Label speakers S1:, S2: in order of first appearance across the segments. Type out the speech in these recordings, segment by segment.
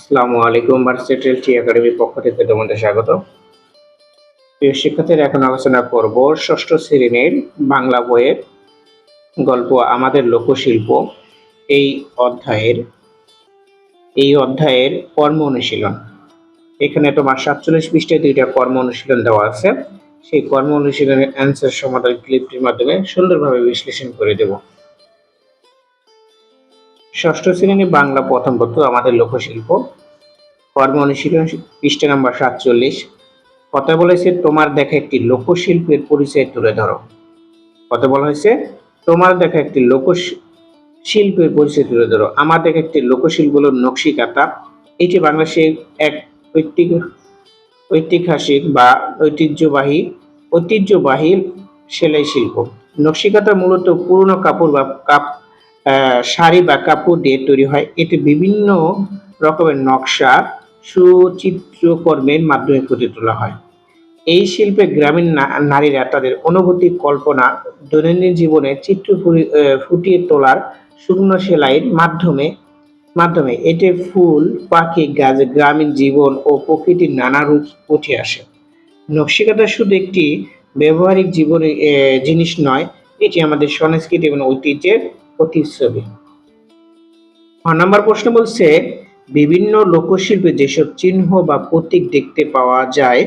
S1: আসসালামু আলাইকুম ভার্সিটির টি একাডেমির পক্ষ থেকে তোমাদের স্বাগত। প্রিয় শিক্ষার্থীরা, এখন আলোচনা করব ষষ্ঠ শ্রেণির বাংলা বইয়ের গল্প, আমাদের লোকশিল্প। এই অধ্যায়ের এই অধ্যায়ের কর্ম অনুশীলন। এখানে তোমার সাতচল্লিশ পৃষ্ঠায় দুইটা কর্ম অনুশীলন দেওয়া আছে। সেই কর্ম অনুশীলনের অ্যান্সার সমাধান ক্লিপটির মাধ্যমে সুন্দরভাবে বিশ্লেষণ করে দেব। ষষ্ঠ শ্রেণি বাংলা প্রথম পত্র আমাদের লোকশিল্প। কর্ম অনুশীলন পৃষ্ঠা নাম্বার সাতচল্লিশ। কথা বলেছে, তোমার দেখা একটি লোকশিল্পের পরিচয় তুলে ধরো। কথা বলা হয়েছে, তোমার দেখা একটি লোক শিল্পের পরিচয় তুলে ধরো। আমার দেখা একটি লোকশিল্প হলো নকশি কাতা এটি বাংলাদেশের এক ঐতিহ্য, ঐতিহাসিক বা ঐতিহ্যবাহী ঐতিহ্যবাহী সেলাই শিল্প। নকশিকাতা মূলত পুরনো কাপড় বা কাপ শাড়ি বা কাপড় দিয়ে তৈরি হয়। এটি বিভিন্ন রকমের নকশা সুচিত্রকর্মের মাধ্যমে ফুটিয়ে তোলা হয়। এই শিল্পে গ্রামীণ নারীরা তাদের অনুভূতি কল্পনা দৈনন্দিন জীবনে চিত্র ফুটিয়ে তোলার শুকনো সেলাইয়ের মাধ্যমে মাধ্যমে এতে ফুল পাখি গাছ গ্রামীণ জীবন ও প্রকৃতির নানা রূপ উঠে আসে। নকশিকাতা শুধু একটি ব্যবহারিক জীবনে আহ, জিনিস নয় এটি আমাদের সংস্কৃতি এবং ঐতিহ্যের প্রতিচ্ছবি ছ নম্বর প্রশ্ন বলছে, বিভিন্ন লোকশিল্পে যেসব চিহ্ন বা প্রতীক দেখতে পাওয়া যায়,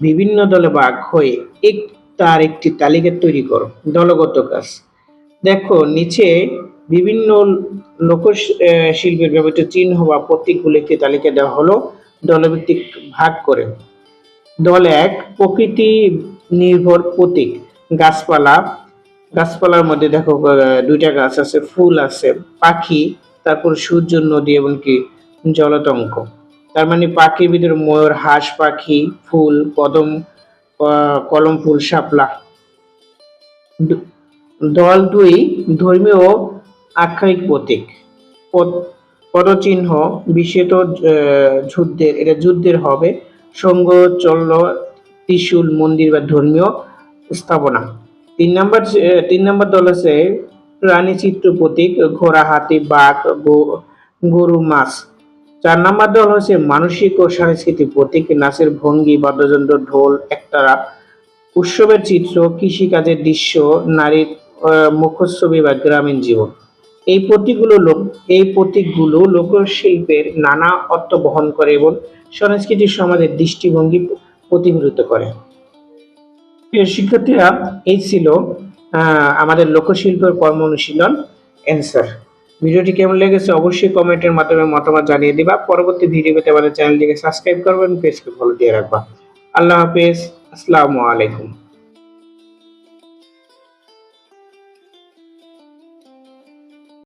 S1: বিভিন্ন দলে ভাগ হয়ে এক তার একটি তালিকা তৈরি করো, দলগত কাজ। দেখো, নিচে বিভিন্ন লোক শিল্পের ব্যবহৃত চিহ্ন বা প্রতীকগুলো একটি তালিকা দেওয়া হলো, দলভিত্তিক ভাগ করে। দল এক, প্রকৃতি নির্ভর প্রতীক, গাছপালা গাছপালার মধ্যে দেখো দুইটা গাছ আছে, ফুল আছে, পাখি, তারপর সূর্য নদী এবং কি, জলতঙ্ক। তার মানে পাখির ভিতরে ময়ূর, হাঁস, পাখি, ফুল, কদম কলম ফুল, শাপলা। দল দুই ধর্মীয় আখ্যায়িক প্রতীক। পদ- পদচিহ্ন বিশেত যুদ্ধের, এটা যুদ্ধের হবে। সঙ্গ চল্ল ত্রিশূল, মন্দির বা ধর্মীয় স্থাপনা। তিন নম্বর তিন নম্বর দল আছে প্রাণী চিত্র প্রতীক, ঘোড়া, হাতি, বাঘ গরু, মাছ। চার নম্বর দল হচ্ছে মানসিক ও সাংস্কৃতিক প্রতীক, নাচের ভঙ্গি, বাদ্যযন্ত্র, ঢোল, একতারা। উৎসবের চিত্র, কৃষিকাজের দৃশ্য, নারীর মুখচ্ছবি বা গ্রামীণ জীবন। এই প্রতীকগুলো লোক, এই প্রতীকগুলো লোকশিল্পের নানা অর্থ বহন করে এবং সংস্কৃতির সমাজের দৃষ্টিভঙ্গি প্রতিফলিত করে। প্রিয় শিক্ষার্থীরা, এই ছিল আমাদের লোকশিল্পের কর্ম অনুশীলন অ্যান্সার ভিডিওটি কেমন লেগেছে অবশ্যই কমেন্টের মাধ্যমে মতামত জানিয়ে দিবা। পরবর্তী ভিডিওতে আমাদের চ্যানেলটিকে সাবস্ক্রাইব করবেন পেজকে ফলো দিয়ে রাখবা। আল্লাহ হাফেজ। আসসালামু আলাইকুম।